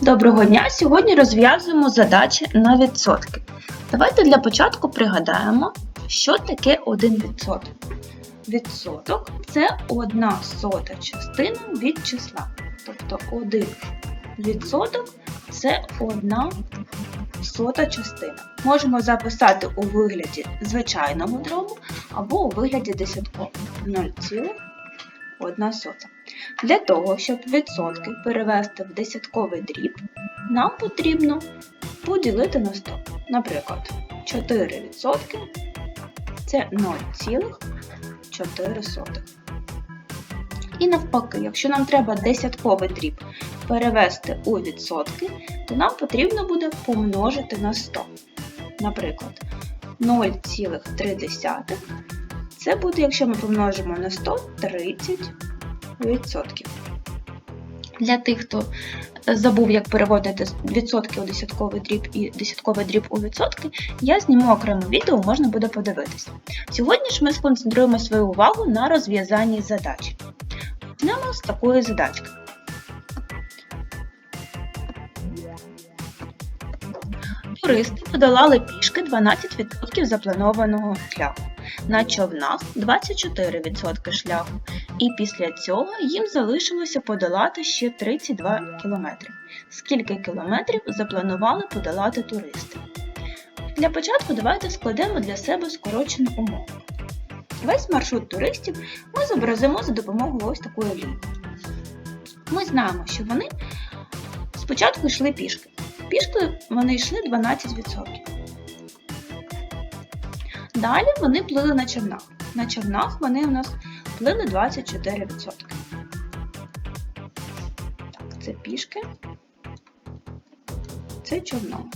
Доброго дня! Сьогодні розв'язуємо задачі на відсотки. Давайте для початку пригадаємо, що таке 1%. Відсоток це одна сота частина від числа. Тобто 1 відсоток це одна сота частина. Можемо записати у вигляді звичайного дробу або у вигляді десяткового 0,1 сота. Для того, щоб відсотки перевести в десятковий дріб, нам потрібно поділити на 100. Наприклад, 4% це 0,4. І навпаки, якщо нам треба десятковий дріб перевести у відсотки, то нам потрібно буде помножити на 100. Наприклад, 0,3 це буде, якщо ми помножимо на 100, 30 Для тих, хто забув, як переводити відсотки у десятковий дріб і десятковий дріб у відсотки, я зніму окреме відео, можна буде подивитися. Сьогодні ж ми сконцентруємо свою увагу на розв'язанні задач. Почнемо з такої задачки. Туристи подолали пішки 12% запланованого шляху. На човнах 24% шляху, і після цього їм залишилося подолати ще 32 кілометри. Скільки кілометрів запланували подолати туристи? Для початку давайте складемо для себе скорочену умову. Весь маршрут туристів ми зобразимо за допомогою ось такої лінії. Ми знаємо, що вони спочатку йшли пішки. Пішки вони йшли 12%. Далі вони плили на човнах. На човнах вони у нас плили 24%. Так, це пішки. Це човном.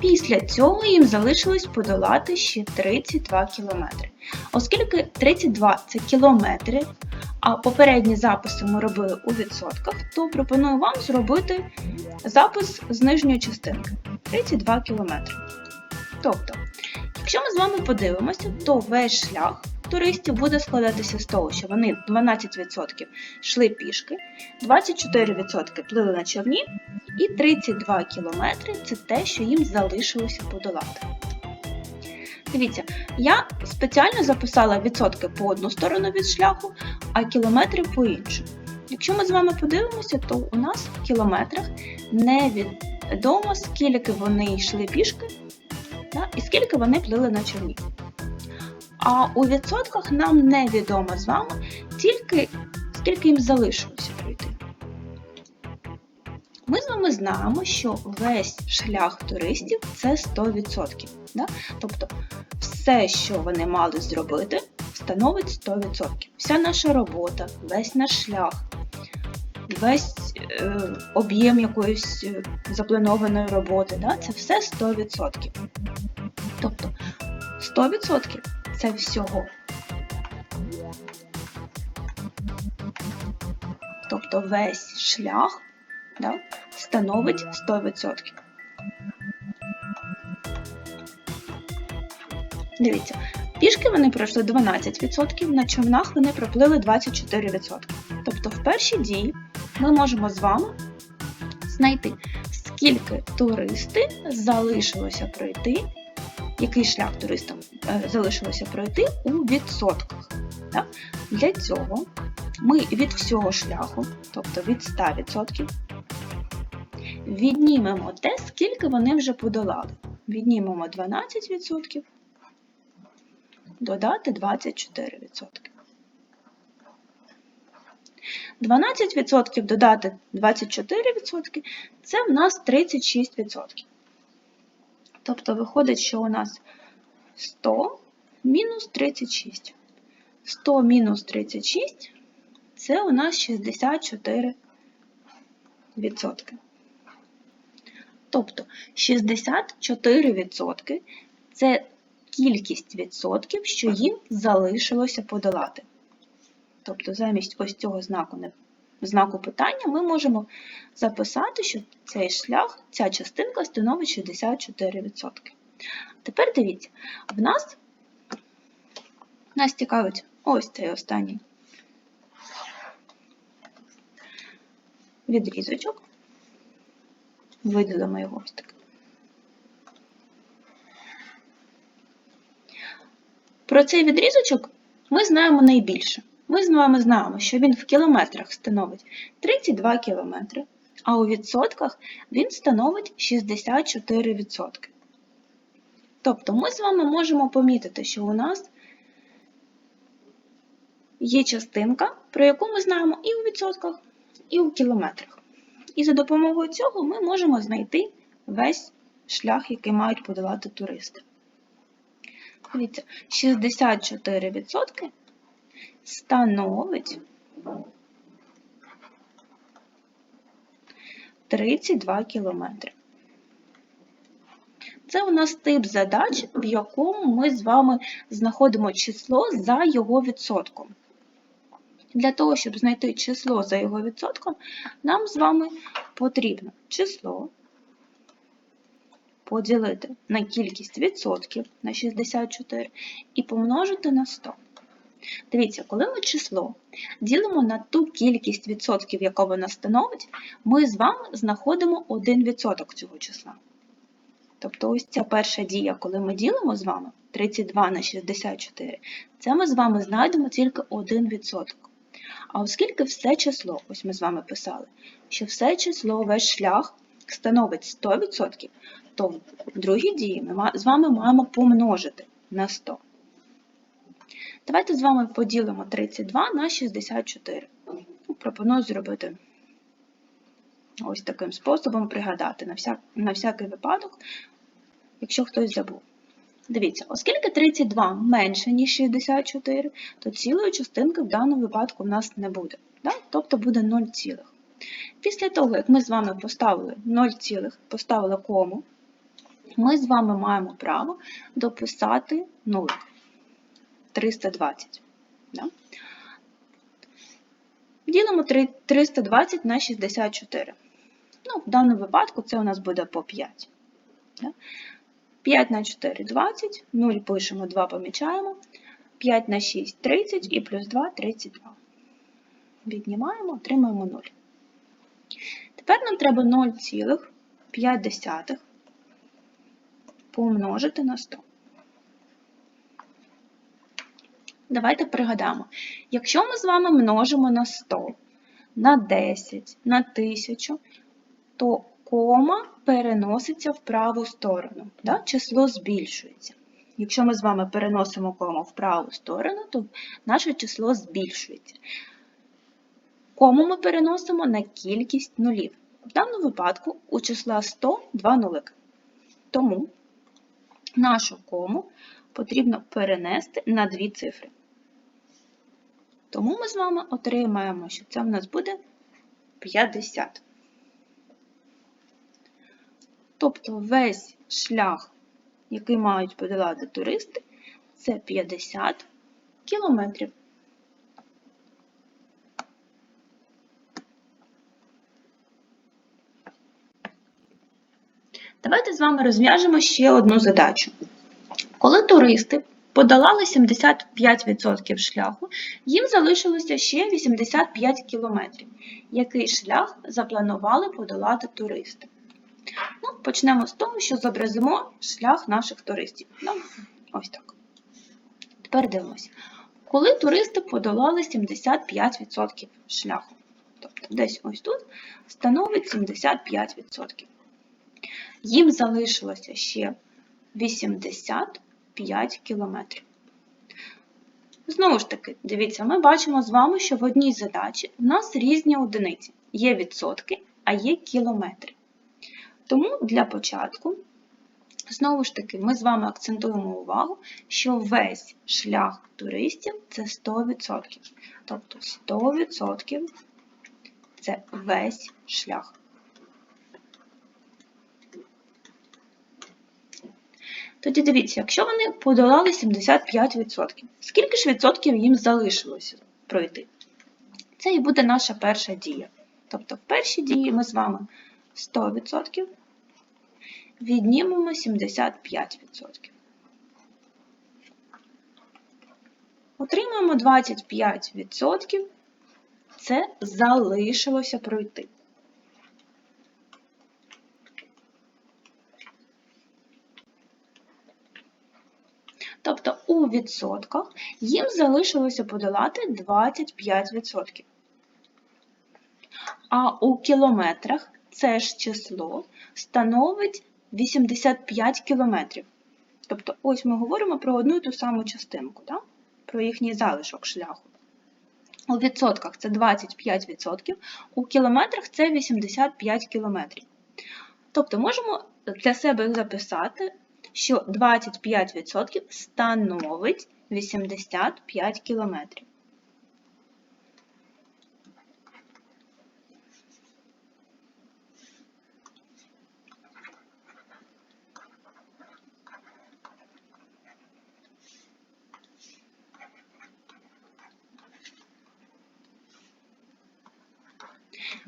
Після цього їм залишилось подолати ще 32 кілометри. Оскільки 32 це кілометри, а попередні записи ми робили у відсотках, то пропоную вам зробити запис з нижньої частинки 32 км. Тобто, якщо ми з вами подивимося, то весь шлях туристів буде складатися з того, що вони 12% йшли пішки, 24% плили на човні, і 32 км це те, що їм залишилося подолати. Дивіться, я спеціально записала відсотки по одну сторону від шляху, а кілометри по іншу. Якщо ми з вами подивимося, то у нас в кілометрах невідомо, скільки вони йшли пішки да, і скільки вони плили на човні. А у відсотках нам невідомо з вами тільки скільки їм залишилося пройти. Ми з вами знаємо, що весь шлях туристів це 100%. Да? Тобто все, що вони мали зробити, становить 100%. Вся наша робота, весь наш шлях, весь е, об'єм якоїсь е, запланованої роботи, да? це все 100%. Тобто 100% це всього. Тобто весь шлях да, становить 100%. Дивіться, пішки вони пройшли 12%, на човнах вони проплили 24%. Тобто в першій дії ми можемо з вами знайти, скільки туристи залишилося пройти, який шлях туристам е, залишилося пройти у відсотках. Для цього ми від всього шляху, тобто від 100%, віднімемо те, скільки вони вже подолали. Віднімемо 12%, додати 24%. 12% додати 24% це в нас 36%. Тобто виходить, що у нас 100 мінус 36. 100 мінус 36 це у нас 64%. Тобто 64% це кількість відсотків, що їм залишилося подолати. Тобто, замість ось цього знаку знаку питання ми можемо записати, що цей шлях, ця частинка становить 64%. Тепер дивіться, в нас нас цікавить ось цей останній. відрізочок. Виділимо його ось так. Про цей відрізочок ми знаємо найбільше. Ми з вами знаємо, що він в кілометрах становить 32 кілометри, а у відсотках він становить 64%. Тобто ми з вами можемо помітити, що у нас є частинка, про яку ми знаємо і у відсотках, і у кілометрах. І за допомогою цього ми можемо знайти весь шлях, який мають подолати туристи. Дивіться, 64% становить 32 кілометри. Це у нас тип задач, в якому ми з вами знаходимо число за його відсотком. Для того, щоб знайти число за його відсотком, нам з вами потрібно число поділити на кількість відсотків на 64 і помножити на 100. Дивіться, коли ми число ділимо на ту кількість відсотків, яка вона становить, ми з вами знаходимо 1% цього числа. Тобто ось ця перша дія, коли ми ділимо з вами 32 на 64, це ми з вами знайдемо тільки 1%. А оскільки все число, ось ми з вами писали, що все число, весь шлях становить 100%, то в другій дії ми з вами маємо помножити на 100. Давайте з вами поділимо 32 на 64. Ну, пропоную зробити ось таким способом пригадати на, всяк, на всякий випадок, якщо хтось забув. Дивіться, оскільки 32 менше, ніж 64, то цілої частинки в даному випадку в нас не буде. Да? Тобто буде 0, цілих. Після того, як ми з вами поставили 0, цілих, поставили кому, ми з вами маємо право дописати 0. 320. Да? Ділимо 320 на 64. Ну, В даному випадку це у нас буде по 5. Да? 5 на 4 20, 0 пишемо, 2 помічаємо. 5 на 6 30 і плюс 2 32. Віднімаємо, отримаємо 0. Тепер нам треба 0,5 помножити на 100. Давайте пригадаємо, якщо ми з вами множимо на 100, на 10, на 1000, то кома переноситься в праву сторону, да? число збільшується. Якщо ми з вами переносимо кому в праву сторону, то наше число збільшується. Кому ми переносимо на кількість нулів. В даному випадку у числа 100 два нулики. Тому нашу кому потрібно перенести на дві цифри. Тому ми з вами отримаємо, що це в нас буде 50. Тобто весь шлях, який мають подолати туристи, це 50 кілометрів. Давайте з вами розв'яжемо ще одну задачу. Коли туристи подолали 75% шляху, їм залишилося ще 85 кілометрів. Який шлях запланували подолати туристи? Ну, Почнемо з того, що зобразимо шлях наших туристів. Ну, Ось так. Тепер дивимося. Коли туристи подолали 75% шляху, тобто десь ось тут становить 75%. Їм залишилося ще 85 кілометрів. Знову ж таки, дивіться, ми бачимо з вами, що в одній задачі у нас різні одиниці. Є відсотки, а є кілометри. Тому для початку, знову ж таки, ми з вами акцентуємо увагу, що весь шлях туристів це 100%. Тобто 100% це весь шлях. Тоді дивіться, якщо вони подолали 75%, скільки ж відсотків їм залишилося пройти? Це і буде наша перша дія. Тобто в першій дії ми з вами 100%, віднімемо 75%. Отримаємо 25%, це залишилося пройти. Тобто у відсотках їм залишилося подолати 25%. А у кілометрах це ж число становить 85 кілометрів. Тобто, ось ми говоримо про одну ту саму частинку, да? про їхній залишок шляху. У відсотках це 25%, у кілометрах це 85 кілометрів. Тобто можемо для себе записати, що 25% становить 85 кілометрів.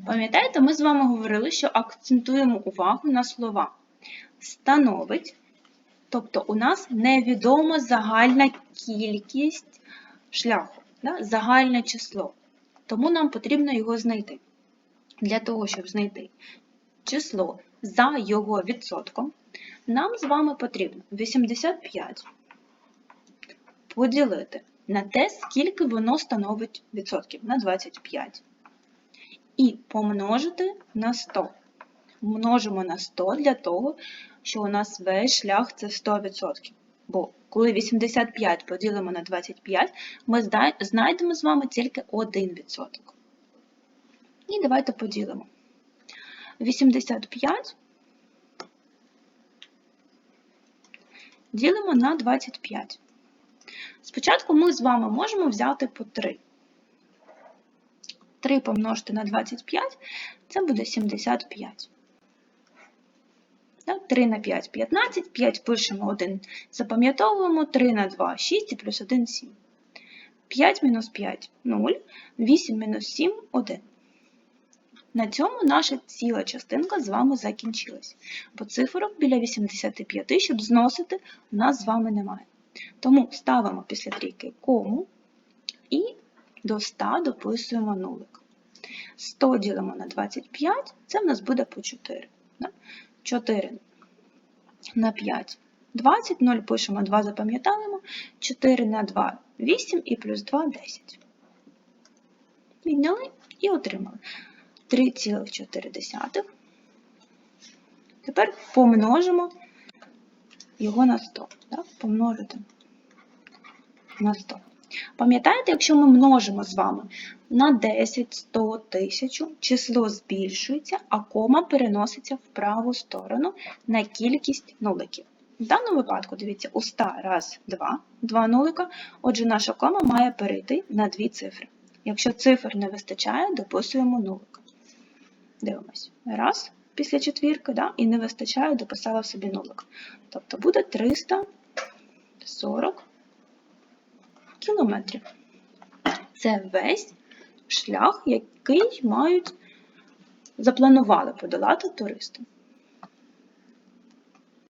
Пам'ятаєте, ми з вами говорили, що акцентуємо увагу на слова. Становить, тобто у нас невідома загальна кількість шляху, да? загальне число. Тому нам потрібно його знайти. Для того, щоб знайти число за його відсотком, нам з вами потрібно 85 поділити на те, скільки воно становить відсотків, на 25 і помножити на 100. Множимо на 100 для того, що у нас весь шлях це 100%. Бо коли 85 поділимо на 25, ми знайдемо з вами тільки 1%. І давайте поділимо. 85 ділимо на 25. Спочатку ми з вами можемо взяти по 3. 3 помножити на 25, це буде 75. 3 на 5 15, 5 пишемо 1, запам'ятовуємо 3 на 2 6 і плюс 1 7. 5 мінус 5 0, 8 мінус 7 1. На цьому наша ціла частинка з вами закінчилась, бо цифрок біля 85, щоб зносити, у нас з вами немає. Тому ставимо після трійки кому і до 100 дописуємо нулик. 100 ділимо на 25, це в нас буде по 4. 4 на 5 20, 0 пишемо, 2 запам'ятаємо, 4 на 2 8 і плюс 2 10. Відняли і отримали 3,4. Тепер помножимо його на 100. Так? Помножити на 100. Пам'ятаєте, якщо ми множимо з вами на 10, 100, 1000, число збільшується, а кома переноситься в праву сторону на кількість нуликів. В даному випадку, дивіться, у 100 раз 2, 2 нулика, отже, наша кома має перейти на дві цифри. Якщо цифр не вистачає, дописуємо нулик. Дивимось. Раз після четвірки, да, і не вистачає, дописала в собі нулик. Тобто буде 340 кілометрів. Це весь шлях, який мають запланували подолати туристи.